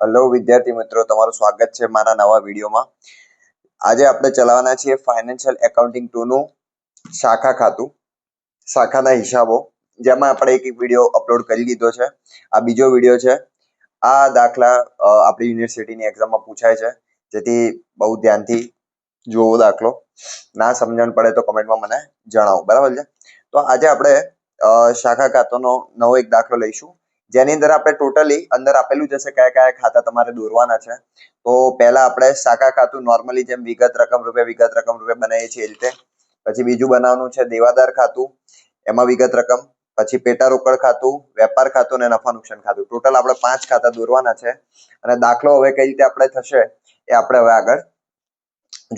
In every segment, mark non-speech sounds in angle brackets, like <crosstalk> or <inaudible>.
Hello વિદ્યાર્થી મિત્રો, તમારું સ્વાગત છે મારા નવા વિડીયોમાં. આજે આપણે ચલાવવાના છીએ ફાઇનાન્શિયલ એકાઉન્ટિંગ ટુ નું શાખા ખાતું, શાખાના હિસાબો. જેમાં આપણે એક એક વીડિયો અપલોડ કરી દીધો છે. આ બીજો વીડિયો છે. આ દાખલા આપણી યુનિવર્સિટીની એક્ઝામમાં પૂછાય છે. જેથી બહુ ધ્યાનથી જોવો દાખલો. ના સમજણ પડે તો કમેન્ટમાં મને જણાવો. બરાબર છે? તો આજે આપણે શાખા ખાતાનો નવો એક દાખલો લઈશું. જેની અંદર આપણે ટોટલી અંદર આપેલું જશે કયા કયા ખાતા તમારે દોરવાના છે. તો પહેલા આપણે શાખા ખાતું નોર્મલી જેમ વિગત રકમ રૂપે વિગત રકમ રૂપે બનાવીએ છીએ એ રીતે. પછી બીજું બનાવવાનું છે દેવાદાર ખાતું, એમાં વિગત રકમ, પછી પેટા રોકડ ખાતું, વેપાર ખાતું અને નફા નુકસાન ખાતું. ટોટલ આપણે પાંચ ખાતા દોરવાના છે. અને દાખલો હવે કઈ રીતે આપણે થશે એ આપણે હવે આગળ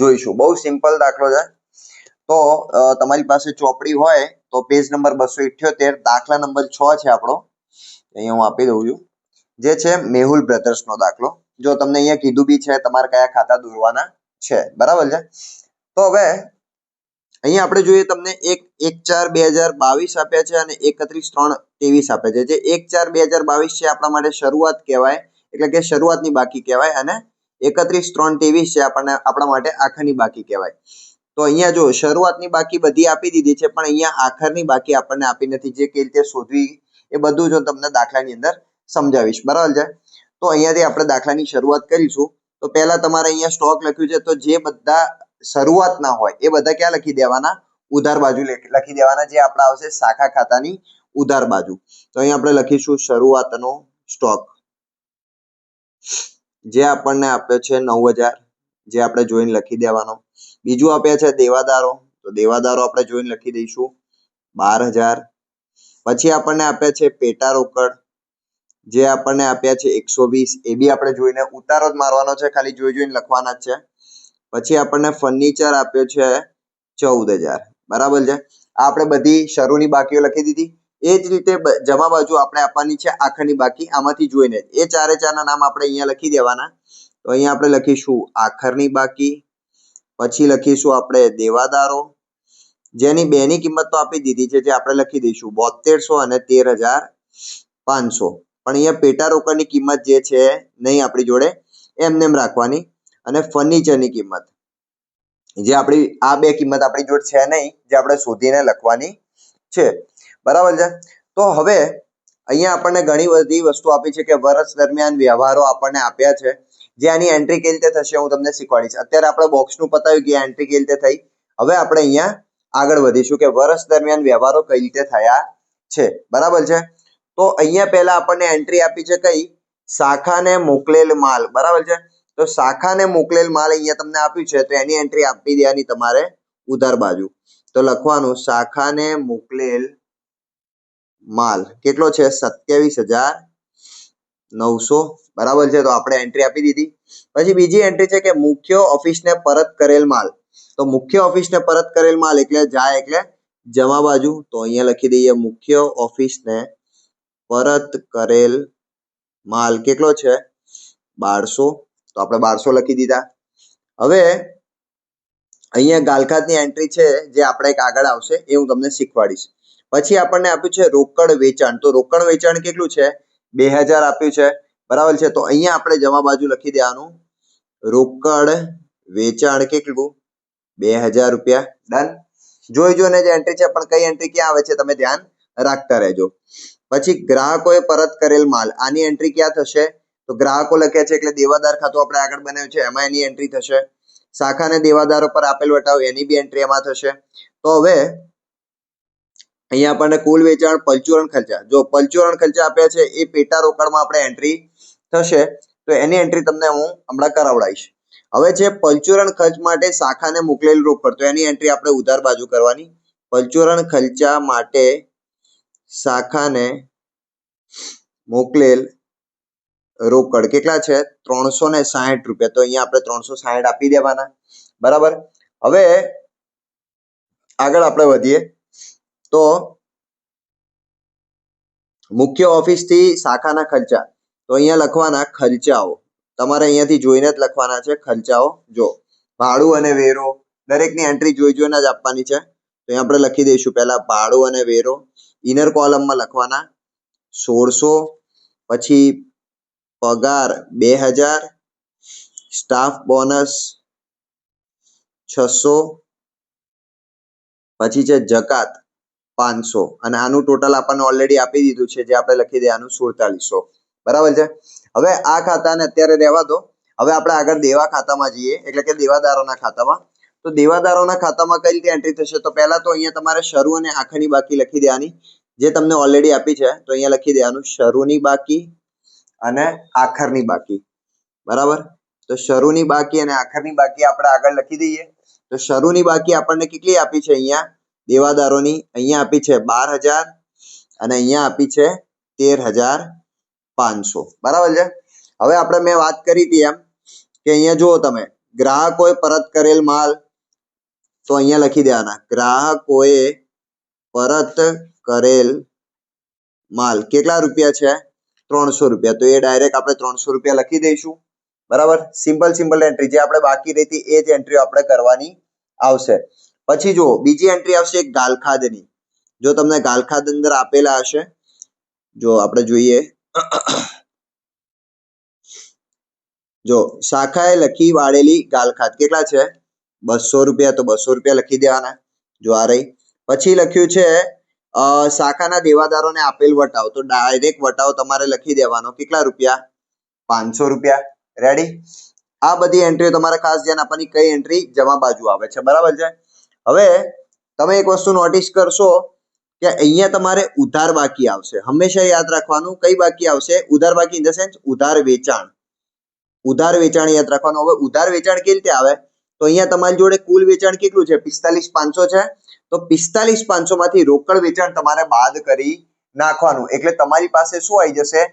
જોઈશું. બહુ સિમ્પલ દાખલો છે. તો તમારી પાસે ચોપડી હોય તો પેજ નંબર બસો ઇઠ્યોતેર, દાખલા નંબર છ છે આપણો. અહીંયા હું આપી દઉં છું. જે છે મેહુલ બ્રધર્સ નો દાખલો. જો તમને અહીંયા કીધું બી છે, તમારે કયા ખાતા દોરવાના છે. બરાબર છે? તો હવે અહીંયા આપણે જોઈએ તમને એક એક ચાર બે હજાર બાવીસ આપ્યા છે અને એકત્રીસ ત્રણ ત્રેવીસ આપે છે. જે એક ચાર બે હજાર બાવીસ છે આપણા માટે શરૂઆત કહેવાય, એટલે કે શરૂઆતની બાકી કહેવાય અને એકત્રીસ ત્રણ ત્રેવીસ છે આપણને, આપણા માટે આખરની બાકી કહેવાય. તો અહીંયા જો શરૂઆતની બાકી બધી આપી દીધી છે, પણ અહીંયા આખરની બાકી આપણને આપી નથી. જે કઈ રીતે શોધવી એ બધું જ હું તમને દાખલાની અંદર સમજાવીશ. બરાબર છે? તો અહીંયાથી આપણે દાખલાની શરૂઆત કરીશું. તો પહેલા તમારે અહીંયા સ્ટોક લખ્યું છે. તો જે બધા શરૂઆતના હોય, એ બધા ક્યાં લખી દેવાના? ઉધાર બાજુ લખી દેવાના જે આપણા આવશે શાખા ખાતાની ઉધાર બાજુ. તો અહીંયા આપણે લખીશું શરૂઆતનો સ્ટોક જે આપણને આપ્યો છે નવ જે આપણે જોઈને લખી દેવાનો. બીજું આપ્યા છે દેવાદારો. તો દેવાદારો આપણે જોઈને લખી દઈશું બાર હજાર પછી આપણને આપ્યા છે પેટા રોકડ જે આપણને આપ્યા છે એકસો વીસ, એ બી આપણે જોઈને ઉતારો જ મારવાનો છે, ખાલી જોઈ જોઈને લખવાના છે. પછી આપણને ફર્નિચર આપ્યો છે ચૌદ હજાર, બરાબર છે? આપણે બધી શરૂની બાકીઓ લખી દીધી. એ જ રીતે જમા બાજુ આપણે આપવાની છે આખરની બાકી, આમાંથી જોઈને. એ ચારે ચારના નામ આપણે અહીંયા લખી દેવાના. તો અહીંયા આપણે લખીશું આખરની બાકી, પછી લખીશું આપણે દેવાદારો જેની બેની કિંમત તો આપી દીધી છે, જે આપણે લખી દઈશું. બોતેરસો અને તેર હજાર પાંચસો. પણ અહીંયા પેટા રોકડની કિંમત જે છે, નહીં આપણી જોડે, એમને એમ રાખવાની. અને ફર્નિચરની કિંમત. જે આપણી, આ બે કિંમત આપણી જોડે છે નહીં, જે આપણે શોધીને લખવાની છે. બરાબર છે? તો હવે અહીંયા આપણને ઘણી બધી વસ્તુ આપી છે કે વર્ષ દરમિયાન વ્યવહારો આપણને આપ્યા છે. જે આની એન્ટ્રી કેવી રીતે થશે, હું તમને શીખવાડીશ. અત્યારે આપણે બોક્સનું પતાવ્યું કે એન્ટ્રી કેવી રીતે થઈ. હવે આપણે અહીંયા આગળ વધીશું કે વર્ષ દરમિયાન વ્યવહારો કઈ રીતે થયા છે. બરાબર છે? તો અહીંયા પહેલા આપણને એન્ટ્રી આપી છે કઈ? શાખાને મોકલેલ માલ. બરાબર છે? તો શાખાને મોકલેલ માલ અહીંયા તમને આપ્યું છે, તો એની એન્ટ્રી આપી દેવાની તમારે ઉધાર બાજુ. તો લખવાનું, શાખાને મોકલેલ માલ. કેટલો છે? સત્યાવીસ હજાર નવસો. બરાબર છે? તો આપણે એન્ટ્રી આપી દીધી. પછી બીજી એન્ટ્રી છે કે, મુખ્ય ઓફિસને પરત કરેલ માલ. તો મુખ્ય ઓફિસને પરત કરેલ માલ એટલે જાય એટલે જમા બાજુ. તો અહીંયા લખી દઈએ મુખ્ય ઓફિસને પરત કરેલ માલ કેટલો છે? બારસો. તો આપણે બારસો લખી દીધા. હવે અહીંયા ગાલખાતની એન્ટ્રી છે જે આપણે એક આગળ આવશે એ હું તમને શીખવાડીશ. પછી આપણને આપ્યું છે રોકડ વેચાણ. તો રોકડ વેચાણ કેટલું છે? બે હજાર આપ્યું છે. બરાબર છે? તો અહીંયા આપણે જમા બાજુ લખી દેવાનું. રોકડ વેચાણ કેટલું? બે હજાર રૂપિયા. ડન જોઈ, જોઈને જે એન્ટ્રી છે, પણ કઈ એન્ટ્રી ક્યાં આવે છે, તમે ધ્યાન રાખતા રહેજો. પછી ગ્રાહકોએ પરત કરેલ માલ. આની એન્ટ્રી ક્યાં થશે? તો ગ્રાહકો લખ્યા છે એટલે દેવાદાર ખાતું આપણે આગળ બનાવ્યું છે, એમાં એની એન્ટ્રી થશે. શાખાને દેવાદારો પર આપેલ વટાવ, એની બી એન્ટ્રી એમાં થશે. તો હવે અહીંયા આપણને કુલ વેચાણ પલચુરણ ખર્ચા. જો પલચુરણ ખર્ચા આપ્યા છે, એ પેટા રોકડમાં આપણે એન્ટ્રી થશે. તો એની એન્ટ્રી તમને હું હમણાં કરાવડાવીશ. હવે છે પલચુરણ ખર્ચ માટે શાખાને મોકલેલ રોકડ તો એની એન્ટ્રી આપણે ઉધાર બાજુ કરવાની. પલચુરણ ખર્ચા માટે શાખાને મોકલેલ રોકડ કેટલા છે? ત્રણસો ને સાહીઠ રૂપિયા. તો અહીંયા આપણે ત્રણસો સાહીઠ આપી દેવાના. બરાબર? હવે આગળ આપણે વધીએ. તો મુખ્ય ઓફિસથી શાખાના ખર્ચા. તો અહીંયા લખવાના ખર્ચાઓ. તમારે અહીંયાથી જોઈને જ લખવાના છે, ખર્ચાઓ. જો, ભાડું અને વેરો, દરેકની એન્ટ્રી જોઈ જોઈને જ આપવાની છે. તો આપણે લખી દઈશું પહેલા ભાડું અને વેરો. ઇનર કોલમમાં લખવાના. સોળસો, પછી પગાર બે હજાર સ્ટાફ બોનસ છસો, પછી છે જકાત પાંચસો. અને આનું ટોટલ આપણને ઓલરેડી આપી દીધું છે, જે આપણે લખી દેવાનું સુડતાલીસો. બરાબર છે? હવે આ ખાતાને અત્યારે રહેવા દો. હવે આપણે આગળ દેવા ખાતામાં જઈએ, એટલે કે દેવાદારોના ખાતામાં. તો દેવાદારોના ખાતામાં કઈ રીતે એન્ટ્રી થશે? તો પહેલા તો અહીંયા તમારે શરૂ અને આખરની બાકી લખી દેવાની. જે તમને ઓલરેડી આપી છે, તો અહીંયા લખી દેવાનું શરૂની બાકી અને આખરની બાકી. બરાબર? તો શરૂની બાકી અને આખરની બાકી આપણે આગળ લખી દઈએ. તો શરૂની બાકી આપણને કેટલી આપી છે અહીંયા? દેવાદારોની અહીંયા આપી છે બાર હજાર અને અહીંયા આપી છે તેર હજાર. પાંચસો. બરાબર છે? હવે આપણે મેં વાત કરી હતી એમ કે અહીંયા જુઓ તમે, ગ્રાહકોએ પરત કરેલ માલ, તો અહીંયા લખી દેવાના, ગ્રાહકોએ પરત કરેલ માલ કેટલા રૂપિયા છે? ત્રણસો રૂપિયા. તો એ ડાયરેક્ટ આપણે ત્રણસો રૂપિયા લખી દઈશું. બરાબર? સિમ્પલ સિમ્પલ એન્ટ્રી જે આપણે બાકી રહી એ જ એન્ટ્રી આપણે કરવાની આવશે. પછી જુઓ, બીજી એન્ટ્રી આવશે એક ગાલખાદની. જો તમને ગાલખાદ અંદર આપેલા હશે, જો આપણે જોઈએ જો, શાખાએ લખી વાળેલી ગાલખાત કેટલા છે? બસો રૂપિયા, તો બસો રૂપિયા લખી દેવાના. જો આ રહી. પછી લખ્યું છે શાખાના દેવાદારોને આપેલ વટાવ, તો ડાયરેક્ટ વટાવ તમારે લખી દેવાનો. કેટલા રૂપિયા? પાંચસો રૂપિયા. રેડી આ બધી એન્ટ્રીઓ તમારે ખાસ ધ્યાન આપવાની કઈ એન્ટ્રી જમા બાજુ આવે છે. બરાબર છે? હવે, તમે એક વસ્તુ નોટિસ કરશો કે અહીંયા તમારે ઉધાર બાકી આવશે. હંમેશા યાદ રાખવાનું કઈ બાકી આવશે? ઉધાર બાકી ઇન ધ સેન્સ ઉધાર વેચાણ. ઉધાર વેચાણ યાદ રાખવાનું. હવે ઉધાર વેચાણ કેવી રીતે આવે? તો અહીંયા તમારી જોડે કુલ વેચાણ કેટલું છે? પિસ્તાલીસ પાંચસો છે. તો પિસ્તાલીસ પાંચસો માંથી રોકડ વેચાણ તમારે બાદ કરી નાખવાનું. એટલે તમારી પાસે શું આવી જશે?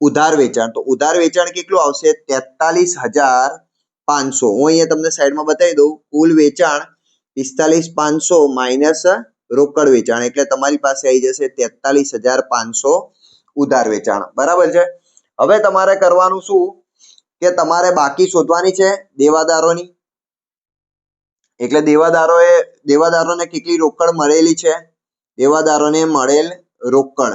ઉધાર વેચાણ. તો ઉધાર વેચાણ કેટલું આવશે? તેતાલીસ હજાર પાંચસો. હું અહીંયા તમને સાઈડમાં બતાવી દઉં. કુલ વેચાણ પિસ્તાલીસ પાંચસો માઇનસ રોકડ વેચાણ એટલે તમારી પાસે આવી જશે તેતાલીસ હજાર પાંચસો ઉધાર વેચાણ. બરાબર છે? હવે તમારે કરવાનું શું? કે તમારે બાકી શોધવાની છે દેવાદારોની. એટલે દેવાદારોએ, દેવાદારોને કેટલી રોકડ મળેલી છે? દેવાદારોને મળેલ રોકડ.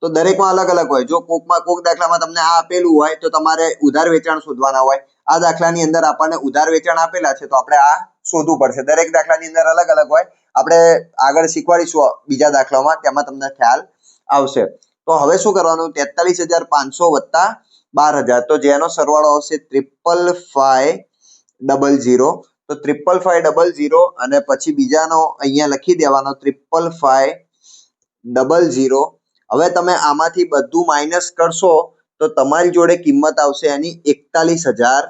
તો દરેકમાં અલગ અલગ હોય. જો કોકમાં કોક દાખલામાં તમને આ આપેલું હોય, તો તમારે ઉધાર વેચાણ શોધવાના હોય. આ દાખલાની અંદર આપણને ઉધાર વેચાણ આપેલા છે, તો આપણે આ શોધવું પડશે. દરેક દાખલાની અંદર અલગ અલગ હોય. આપણે આગળ શીખવાડીશું બીજા દાખલામાં તેમાં તમને ખ્યાલ આવશે. તો હવે શું કરવાનું? તેતાલીસ હજાર પાંચસો વત્તા બાર હજાર. તો જેનો સરવાળો આવશે ત્રિપલ ફાઈવ ડબલ ઝીરો. તો ત્રિપલ ફાઈવ ડબલ ઝીરો અને પછી બીજાનો અહીંયા લખી દેવાનો ત્રિપલ ફાઈવ ડબલ ઝીરો. હવે તમે આમાંથી બધું માઇનસ કરશો તો તમારી જોડે કિંમત આવશે એની એકતાલીસ હજાર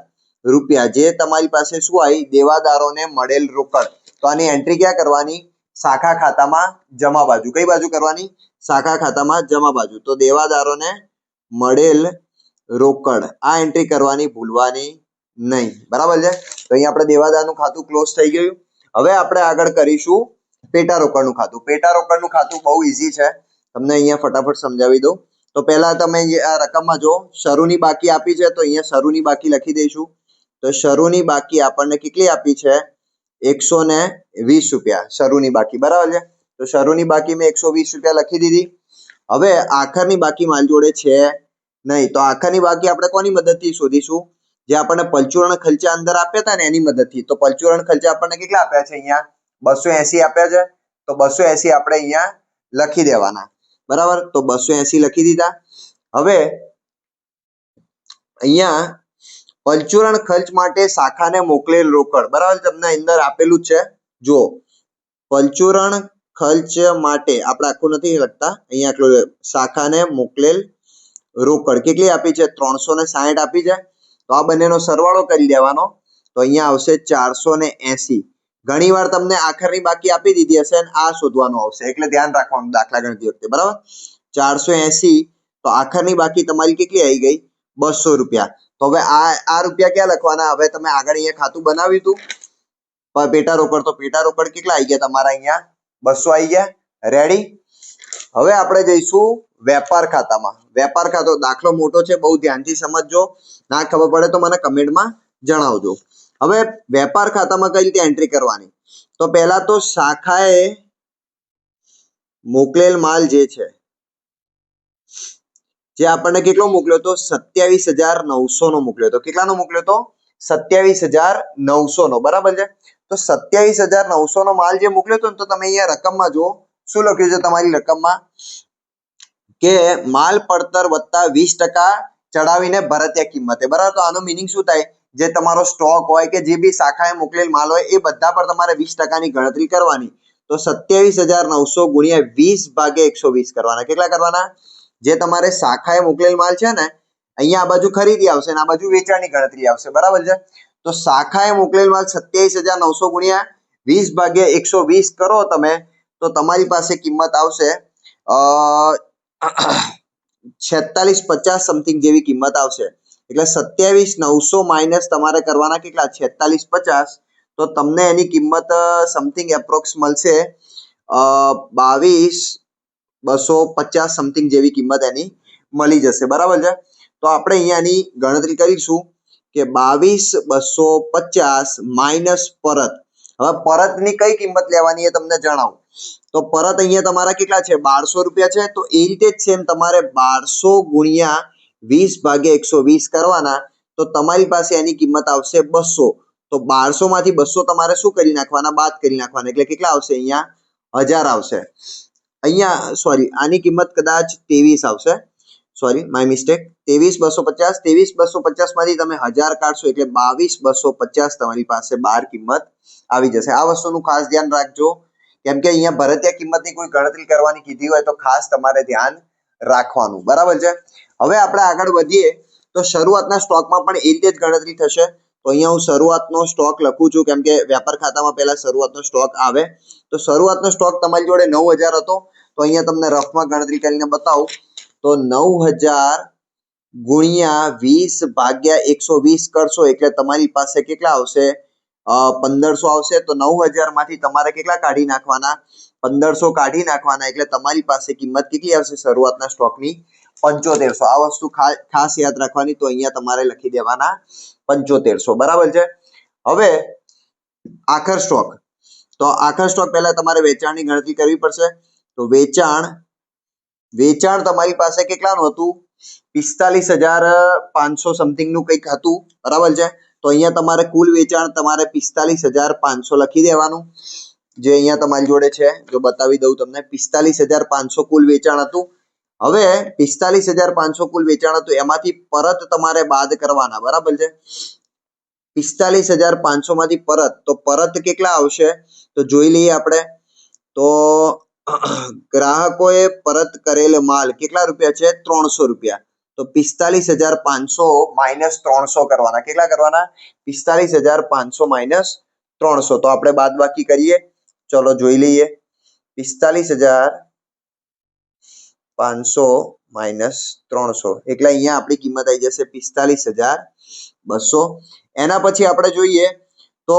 રૂપિયા. જે તમારી પાસે શું આવી દેવાદારોને મળેલ રોકડ. તો આની એન્ટ્રી ક્યાં કરવાની? શાખા ખાતામાં જમા બાજુ. કઈ બાજુ કરવાની? શાખા ખાતામાં જમા બાજુ. તો દેવાદારોને મળેલ રોકડ. આ એન્ટ્રી કરવાની ભૂલવાની નહીં. બરાબર છે? તો અહીંયા આપણે દેવાદારનું ખાતું ક્લોઝ થઈ ગયું. હવે આપણે આગળ કરીશું પેટા રોકડનું ખાતું. પેટા રોકડનું ખાતું બહુ ઈઝી છે. તમને અહીંયા ફટાફટ સમજાવી દઉં. તો પહેલા તમે આ રકમમાં જો શરૂની બાકી આપી છે, તો અહીંયા શરૂની બાકી લખી દઈશું. તો શરૂની બાકી આપણને કેટલી આપી છે? એકસો ને વીસ રૂપિયા શરૂની બાકી. બરાબર છે? તો શરૂની બાકી મેં એકસો વીસ રૂપિયા લખી દીધી. હવે આખરની બાકી મારી જોડે છે નહીં. તો આખરની બાકી આપણે કોની મદદથી શોધીશું? જે આપણને પલચુરણ ખર્ચા અંદર આપ્યા હતા ને એની મદદથી. તો પલચુરણ ખર્ચા આપણને કેટલા આપ્યા છે અહીંયા? બસો એસી આપ્યા છે. તો બસો એસી આપણે અહીંયા લખી દેવાના. બરાબર? તો બસો એસી લખી દીધા. હવે અહીંયા પલચુરણ ખર્ચ માટે શાખાને મોકલેલ રોકડ. બરાબર તમને અંદર આપેલું છે. જો પલચુરણ ખર્ચ માટે આપણે આખું નથી લખતા. અહીંયા આટલું શાખાને મોકલેલ રોકડ. કેટલી આપી છે? ત્રણસો ને સાહીઠ આપી છે. તો આ બંનેનો સરવાળો કરી દેવાનો. તો અહીંયા આવશે ચારસો ને એસી. ઘણી વાર તમને આખરની બાકી આપી દીધી હશે અને આ શોધવાનું આવશે. એટલે ધ્યાન રાખવાનું દાખલા ગણતી વખતે. બરાબર? ચારસો એસી તો આખરની બાકી તમારી કેટલી આવી ગઈ? બસો રૂપિયા. તો હવે આ આ રૂપિયા ક્યાં લખવાના? હવે તમે આગળ અહીંયા ખાતું બનાવ્યું હતું. પેટા રોકડ તો પેટા રોકડ કેટલા આવી ગયા તમારા અહીંયા? બસો આવી ગયા. રેડી હવે આપણે જઈશું વેપાર ખાતામાં. વેપાર ખાતો દાખલો મોટો છે, બહુ ધ્યાનથી સમજજો. ના ખબર પડે તો મને કમેન્ટમાં જણાવજો. હવે વેપાર ખાતામાં કઈ રીતે એન્ટ્રી કરવાની? તો પહેલા તો શાખાએ મોકલેલ માલ જે છે જે આપણને કેટલો મોકલ્યો હતો સત્યાવીસ હજાર નવસો નો મોકલ્યો હતો. કેટલાનો મોકલ્યો હતો સત્યાવીસ હજાર નવસો નો બરાબર છે? તો સત્યાવીસ હજાર નવસો નો માલ જે મોકલ્યો હતો તો તમે અહીંયા રકમમાં જુઓ. શું લખ્યું છે તમારી રકમમાં? કે માલ પડતર વત્તા વીસ ટકા ચડાવીને ભરતીય કિંમતે. બરાબર? તો આનો મિનિંગ શું થાય? જે તમારો સ્ટોક હોય કે જે બી શાખાએ મોકલેલ માલ હોય, એ બધા પર તમારે વીસ ટકાની ગણતરી કરવાની. તો સત્યાવીસ હજાર નવસો ગુણ્યા વીસ ભાગે એકસો વીસ કરવાના. કેટલા કરવાના? જે તમારે શાખાએ મોકલેલ માલ છે ને, અહીંયા આ બાજુ ખરીદી આવશે અને આ બાજુ વેચાણની ગણતરી આવશે. બરાબર છે? તો શાખાએ મોકલેલ માલ સત્યાવીસ હજાર નવસો ગુણ્યા વીસ ભાગ્યા એકસો વીસ કરો તમે, તો તમારી પાસે કિંમત આવશે છેતાલીસ પચાસ સમથિંગ જેવી કિંમત આવશે. એટલે સત્યાવીસ નવસો માઇનસ તમારે કરવાના કેટલા? છેતાલીસ પચાસ. તો તમને એની કિંમત સમથિંગ એપ્રોક્સ મળશે બાવીસ બસો પચાસ સમથિંગ જેવી કિંમત એની મળી જશે. બરાબર છે? તો આપણે અહીંયાની ગણતરી કરીશું કે બાવીસ બસો પચાસ માઇનસ પરત. હવે પરતની કઈ કિંમત લેવાની એ તમને જણાવું. તો પરત અહીંયા તમારા કેટલા છે? બારસો રૂપિયા છે. તો એ રીતે જ સેમ તમારે બારસો ગુણ્યા વીસ ભાગે એકસો વીસ કરવાના. તો તમારી પાસે એની કિંમત આવશે બસો. તો બારસો માંથી બસો તમારે શું કરી નાખવાના? બાદ કરી નાખવાના. એટલે કેટલા આવશે અહીંયા? હજાર આવશે. અહીંયા સોરી આની કિંમત કદાચ ત્રેવીસ આવશે. સોરી માય મિસ્ટેક ત્રેવીસ બસો પચાસ, ત્રેવીસ બસો પચાસમાંથી તમે હજાર કાઢશો એટલે બાવીસ બસો પચાસ તમારી પાસે બાર કિંમત આવી જશે. આ વસ્તુનું ખાસ ધ્યાન રાખજો. કેમ કે અહીંયા ભરતીય કિંમતની કોઈ ગણતરી કરવાની કીધી હોય તો ખાસ તમારે ધ્યાન રાખવાનું. બરાબર છે? હવે આપણે આગળ વધીએ. તો શરૂઆતના સ્ટોકમાં પણ એ રીતે જ ગણતરી થશે. તો અહીંયા હું શરૂઆતનો સ્ટોક લખું છું, કેમ કે વેપાર ખાતામાં પહેલા શરૂઆતનો સ્ટોક આવે. તો શરૂઆતનો સ્ટોક તમારી જોડે નવ હજાર હતો. તો અહીંયા તમને રફમાં ગણતરી કરીને બતાવું. તો નવ હજાર ગુણ્યા વીસ ભાગ્યા એકસો વીસ કરશો, એટલે તમારી પાસે કેટલા આવશે? પંદરસો આવશે. તો નવ હજારમાંથી તમારે કેટલા કાઢી નાખવાના? પંદરસો કાઢી નાખવાના, એટલે તમારી પાસે કિંમત કેટલી આવશે શરૂઆતના સ્ટોકની પંચોતેરસો. આ વસ્તુ ખાસ યાદ રાખવાની, તો અહીંયા તમારે લખી દેવાના. પંચોતેરસો. બરાબર છે? હવે આખર સ્ટોક. તો આખર સ્ટોક પહેલા તમારે વેચાણની ગણતરી કરવી પડશે. તો વેચાણ વેચાણ તમારી પાસે કેટલાનું હતું? પિસ્તાલીસ હજાર પાંચસો સમથિંગનું કંઈક હતું. બરાબર છે? તો અહીંયા તમારે કુલ વેચાણ તમારે પિસ્તાલીસ હજાર પાંચસો લખી દેવાનું. જે અહીંયા તમારી જોડે છે, જો બતાવી દઉં તમને, પિસ્તાલીસ હજાર પાંચસો કુલ વેચાણ હતું. હવે પિસ્તાલીસ હજાર પાંચસો કુલ વેચાણ હતું, એમાંથી પરત તમારે બાદ કરવાના, બરાબર છે? પિસ્તાલીસ હજાર પાંચસો માંથી પરત, તો પરત કેટલા આવશે? તો જોઈ લઈએ આપણે. તો <clears throat> ગ્રાહકોએ પરત કરેલ માલ કેટલા રૂપિયા છે? ત્રણસો રૂપિયા. તો પિસ્તાલીસ હજાર પાંચસો માઇનસ ત્રણસો કરવાના. કેટલા કરવાના? પિસ્તાલીસ હજાર પાંચસો માઇનસ ત્રણસો. તો આપણે બાદ બાકી કરીએ. ચલો જોઈ લઈએ. પિસ્તાલીસ હજાર પાંચસો માઇનસ ત્રણસો. એટલે અહીંયા આપણી કિંમત આવી જશે પિસ્તાલીસ હજાર બસો. એના પછી આપણે જોઈએ તો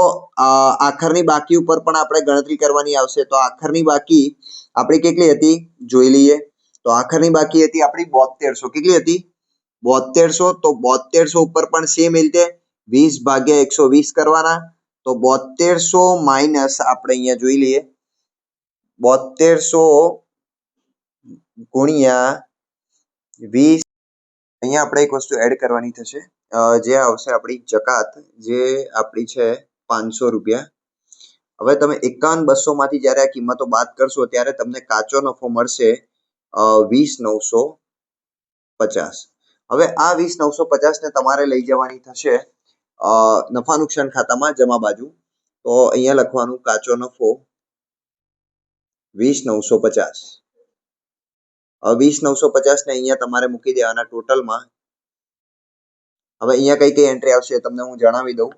આખરની બાકી ઉપર પણ આપણે ગણતરી કરવાની આવશે. તો આખરની બાકી આપણી કેટલી હતી? જોઈ લઈએ. તો આખરની બાકી હતી આપણી બોતેરસો કેટલી હતી? બોતેરસો તો બોતેરસો ઉપર પણ સેમ રીતે વીસ ભાગ્યા એકસો વીસ કરવાના. તો બોતેરસો માઇનસ આપણે અહીંયા જોઈ લઈએ. બોતેરસો ગુણ્યા વીસ. અહીંયા આપણે એક વસ્તુ એડ કરવાની થશે. જે આવશે આપણી જકાત, જે આપણી છે પાંચસો રૂપિયા. હવે તમે એકાવન બસો માંથી જ્યારે આ કિંમતો બાદ કરશો, ત્યારે તમને કાચો નફો મળશે વીસ નવસો પચાસ. હવે આ વીસ નવસો પચાસ ને તમારે લઈ જવાની થશે નફા નુકસાન ખાતામાં જમા બાજુ. તો અહીંયા લખવાનું કાચો નફો વીસ નવસો પચાસ. વીસ નવસો પચાસ ને અહીંયા તમારે મૂકી દેવાના ટોટલમાં. હવે અહીંયા કઈ કઈ એન્ટ્રી આવશે તમને હું જણાવી દઉં.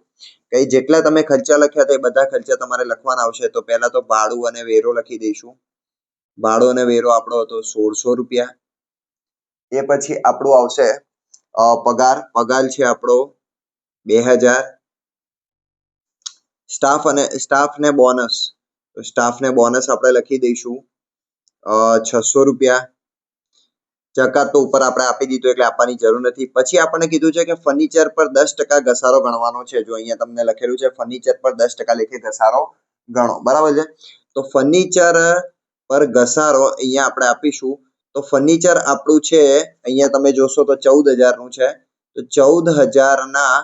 કઈ જેટલા તમે ખર્ચા લખ્યા હતા એ બધા ખર્ચા તમારે લખવાના આવશે. તો પહેલા તો ભાડું અને વેરો લખી દઈશું. ભાડો અને વેરો આપણો હતો સોળસો રૂપિયા. એ પછી આપણું આવશે પગાર. પગાર છે આપણો બે હજાર. સ્ટાફ અને સ્ટાફ ને બોનસ. સ્ટાફ ને બોનસ આપણે લખી દઈશું. છસો રૂપિયા. જકાત તો ઉપર આપણે આપી દીધું એટલે આપવાની જરૂર નથી. પછી આપણને કીધું છે કે ફર્નિચર પર દસ ટકા ઘસારો ગણવાનો છે. જો અહીંયા તમને લખેલું છે ફર્નિચર પર દસ ટકા લેખે ઘસારો ગણો. બરાબર છે? તો ફર્નિચર પર ઘસારો અહીંયા આપણે આપીશું. તો ફર્નિચર આપણું છે, અહીંયા તમે જોશો તો ચૌદ હજારનું છે. તો ચૌદ હજારના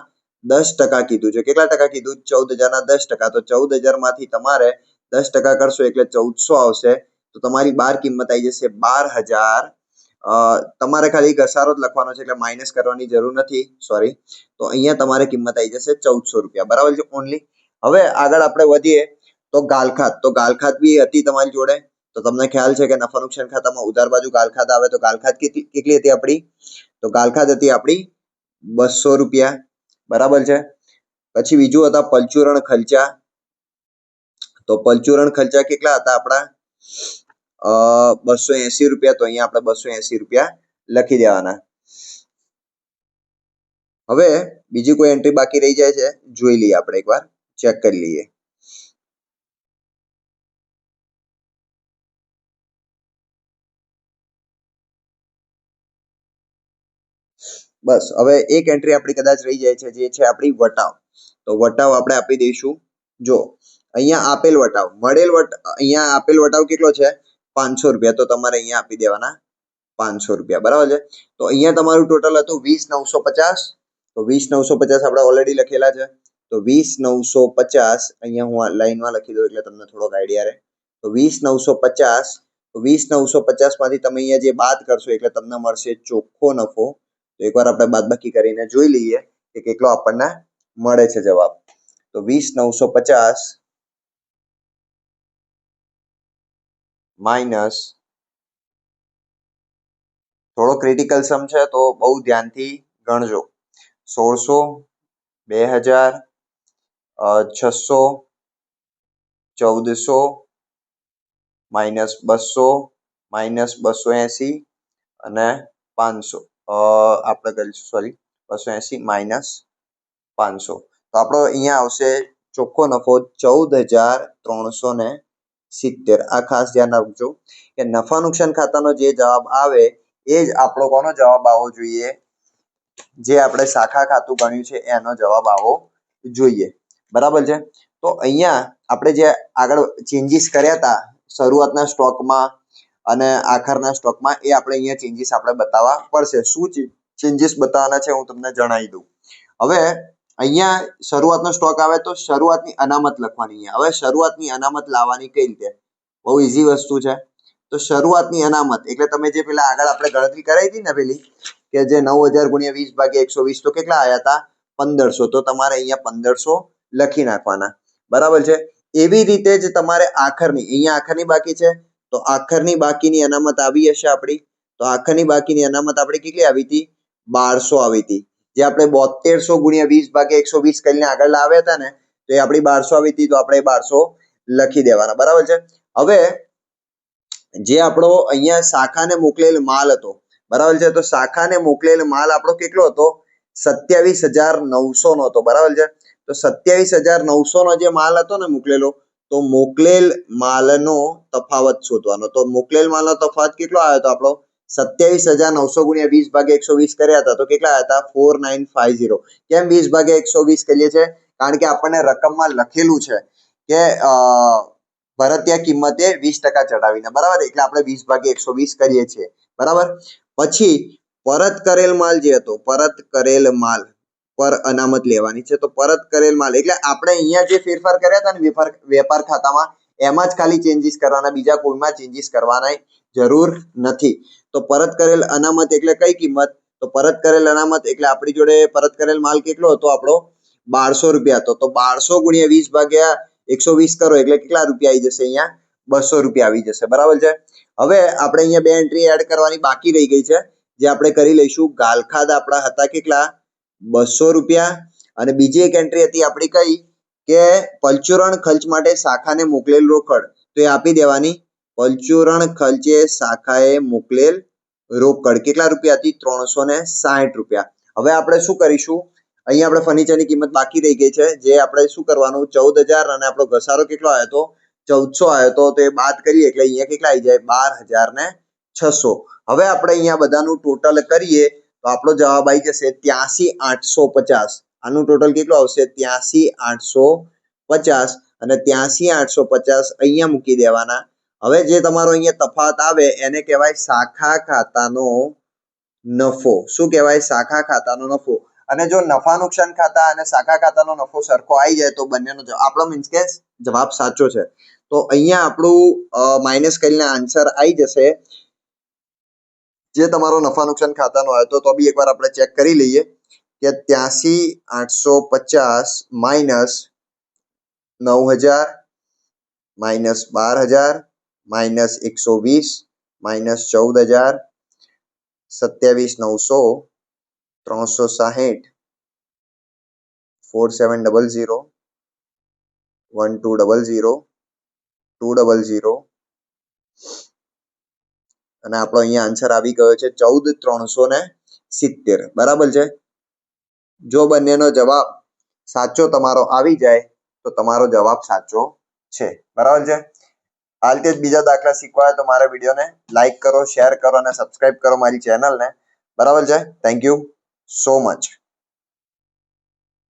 દસ ટકા કીધું છે. કેટલા ટકા કીધું? ચૌદ હજારના દસ ટકા. તો ચૌદ હજારમાંથી તમારે દસ ટકા કરશો એટલે ચૌદસો આવશે. તો તમારી બાર કિંમત આવી જશે બાર હજાર તમારે ખાલી ઘસારો જ લખવાનો છે એટલે માઇનસ કરવાની જરૂર નથી. સોરી તો અહીંયા તમારે કિંમત આવી જશે ચૌદસો રૂપિયા. બરાબર છે? ઓનલી હવે આગળ આપણે વધીએ તો ગાલખાત તો ગાલખાત બી હતી તમારી જોડે? તો તમને ખ્યાલ છે કે નફા નુકસાન ખાતામાં ઉધાર બાજુ ગાલખાત આવે તો ગાલખાત કેટલી હતી આપણી? તો ગાલખાત હતી આપણી બસો રૂપિયા. બરાબર છે? પછી બીજું હતા પલચુરણ ખર્ચા. તો પલચુરણ ખર્ચા કેટલા હતા આપણા? બસો એસી રૂપિયા, તો અહીંયા આપણે બસો એસી રૂપિયા લખી દેવાના. હવે બીજી કોઈ એન્ટ્રી બાકી રહી જાય છે, જોઈ લઈએ આપણે એકવાર ચેક કરી લઈએ. બસ, હવે એક એન્ટ્રી આપણી કદાચ રહી જાય છે, જે છે આપણી વટાવ. તો વટાવ આપણે આપી દઈશું. જો, અહીંયા આપેલ વટાવ, મળેલ વટ, અહીંયા આપેલ વટાવ કેટલો છે? પાંચસો રૂપિયા. તો તમારે અહીંયા આપી દેવાના પાંચસો રૂપિયા. બરાબર છે? તો અહીંયા તમારું ટોટલ હતું વીસ નવસો પચાસ. તો વીસ નવસો પચાસ આપણે ઓલરેડી લખેલા છે. તો વીસ નવસો પચાસ અહીંયા હું લાઈનમાં લખી દઉં એટલે તમને થોડોક આઈડિયા રહે. તો વીસ નવસો પચાસ, તો વીસ નવસો પચાસમાંથી તમે અહીંયા જે બાદ કરશો એટલે તમને મળશે ચોખ્ખો નફો. તો એકવાર આપણે બાદબાકી કરીને જોઈ લઈએ કે કેટલો આપણને મળે છે જવાબ. તો વીસ નવસો પચાસ માઇનસ થોડો ક્રિટિકલ સમ છે તો બહુ ધ્યાનથી ગણજો. સોળસો, બે હજાર છસો, ચૌદસો માઇનસ બસો માઇનસ બસો એંસી અને પાંચસો. આપણે કરીશું સોરી બસો એંસી માઇનસ પાંચસો. તો આપણો અહીંયા આવશે ચોખ્ખો નફો ચૌદ હજાર ત્રણસો ને સિત્તેર. આ ખાસ ધ્યાન રાખજો કે નફા નુકસાન ખાતાનો જે જવાબ આવે એ જ આપણો કોનો જવાબ આવવો જોઈએ? જે આપણે શાખા ખાતું ગણ્યું છે એનો જવાબ આવવો જોઈએ. બરાબર છે? તો અહીંયા આપણે જે આગળ ચેન્જીસ કર્યા હતા શરૂઆતના સ્ટોકમાં અને આખરના સ્ટોકમાં એ આપણે અહીંયા ચેન્જીસ આપણે બતાવવા પડશે. શું ચેન્જીસ બતાવવાના છે હું તમને જણાવી દઉં. હવે અહીંયા શરૂઆતનો સ્ટોક આવે તો શરૂઆતની અનામત લખવાની હવે શરૂઆતની અનામત લાવવાની કઈ રીતે? બહુ ઈઝી વસ્તુ છે. તો શરૂઆતની અનામત, એટલે તમે જે પેલા આગળ આપણે ગણતરી કરાવી હતી ને પેલી, કે જે નવ હજાર ગુણ્યા વીસ ભાગ્યા એકસો વીસ, તો કેટલા આવ્યા હતા પંદરસો. તો તમારે અહીંયા પંદરસો લખી નાખવાના. બરાબર છે? એવી રીતે જ તમારે આખરની, અહીંયા આખરની બાકી છે? તો આખરની બાકીની અનામત આવી હશે આપણી. તો આખરની બાકીની અનામત આપણી કેટલી આવી હતી? બારસો આવી હતી. જે આપણે બોતેરસો ગુણ્યા વીસ ભાગે એકસો વીસ કરીને આગળ લાવ્યા હતા ને, તો એ આપણી બારસો આવી હતી, તો આપણે બારસો લખી દેવાના. બરાબર છે? હવે, જે આપણો અહીંયા શાખાને મોકલેલ માલ હતો, બરાબર છે? તો શાખાને મોકલેલ માલ આપણો કેટલો હતો? સત્યાવીસ હજાર નવસો નો હતો, બરાબર છે? તો સત્યાવીસ હજાર નવસો નો જે માલ હતો ને મોકલેલો, તો મોકલેલ માલનો તફાવત શોધવાનો. તો મોકલેલ માલનો તફાવત કેટલો આવ્યો હતો આપણો? સત્યાવીસ હજાર નવસો ગુણ્યા વીસ ભાગ્યા એકસો વીસ કર્યા હતા. તો કેટલા હતા? Four nine five zero. કેમ વીસ ભાગ્યા એકસો વીસ કરીએ છીએ? કારણ કે આપણને રકમમાં લખેલું છે કે ભરતિયા કિંમતે વીસ ટકા ચડાવીને બરાબર? એટલે આપણે વીસ ભાગે એકસો વીસ કરીએ છીએ. બરાબર? પછી પરત કરેલ માલ જે હતો, પરત કરેલ માલ પર અનામત લેવાની છે. તો પરત કરેલ માલ, એટલે આપણે અહીંયા જે ફેરફાર કર્યા હતા ને વેપાર વેપાર ખાતામાં, એમાં જ ખાલી ચેન્જીસ કરવાના, બીજા કોઈમાં ચેન્જીસ કરવાના જરૂર નથી. તો પરત કરેલ અનામત એટલે કઈ કિંમત? તો પરત કરેલ અનામત એટલે આપણી જોડે પરત કરેલ માલ કેટલો હતો? આપણો બારસો રૂપિયા હતો. તો બારસો ગુણ્યા વીસ ભાગ્યા એકસો વીસ કરો એટલે કેટલા રૂપિયા આવી જશે અહીંયા? બસો રૂપિયા આવી જશે. બરાબર છે? હવે આપણે અહીંયા બે એન્ટ્રી એડ કરવાની બાકી રહી ગઈ છે. જે આપણે કરી લઈશું. ગાલખાદ આપણા હતા કેટલા? બસો રૂપિયા. અને બીજી એક એન્ટ્રી હતી આપણી કઈ? કે પલચુરણ ખર્ચ માટે શાખાને મોકલેલ રોકડ. તો એ આપી દેવાની. પલચુરણ ખર્ચે શાખાએ મોકલેલ રોકડ કેટલા રૂપિયા હતી ત્રણસો ને સાહીઠ રૂપિયા. હવે આપણે શું કરીશું? અહીંયા આપણે ફર્નિચરની કિંમત બાકી રહી ગઈ છે. જે આપણે શું કરવાનું? ચૌદ હજાર અને આપણો ઘસારો કેટલો આવ્યો હતો ચૌદસો આવ્યો હતો તો એ બાદ કરીએ એટલે અહીંયા કેટલા આવી જાય? બાર હજાર ને છસો. હવે આપણે અહીંયા બધાનું ટોટલ કરીએ તો આપણો જવાબ આવી જશે ત્યાંસી આઠસો પચાસ. આનું ટોટલ કેટલું આવશે? ત્યાંસી આઠસો પચાસ. અને ત્યાંસી આઠસો પચાસ અહીંયા મૂકી દેવાના. હવે જે તમારો અહીંયા તફાવત આવે, એને કહેવાય શાખા ખાતાનો નફો. શું કહેવાય? શાખા ખાતાનો નફો. અને જો નફા નુકસાન ખાતા અને શાખા ખાતાનો નફો સરખો આવી જાય તો બંનેનો આપણો મીન્સ કે જવાબ સાચો છે. તો અહીંયા આપણું માઇનસ કરીને આન્સર આવી જશે. જે તમારો નફા નુકસાન ખાતાનો હોય તો તો બી એકવાર આપણે ચેક કરી લઈએ કે ત્યાંસી આઠસો પચાસ માઇનસ નવ હજાર માઇનસ બાર હજાર માઇનસ એકસો વીસ માઇનસ ચૌદ હજાર, સત્યાવીસ નવસો, ત્રણસો સાહીઠ, four seven double zero, one two double zero, two double zero. અને આપણો અહીંયા આન્સર આવી ગયો છે ચૌદ ત્રણસો ને સિત્તેર. બરાબર છે? જો બંનેનો જવાબ સાચો તમારો આવી જાય, તો તમારો જવાબ સાચો છે. બરાબર છે? આ તે જ બીજા દાખલા શીખવા તો મારા વિડીયોને લાઈક કરો શેર કરો અને સબસ્ક્રાઇબ કરો મારી ચેનલને બરાબર છે? Thank you so much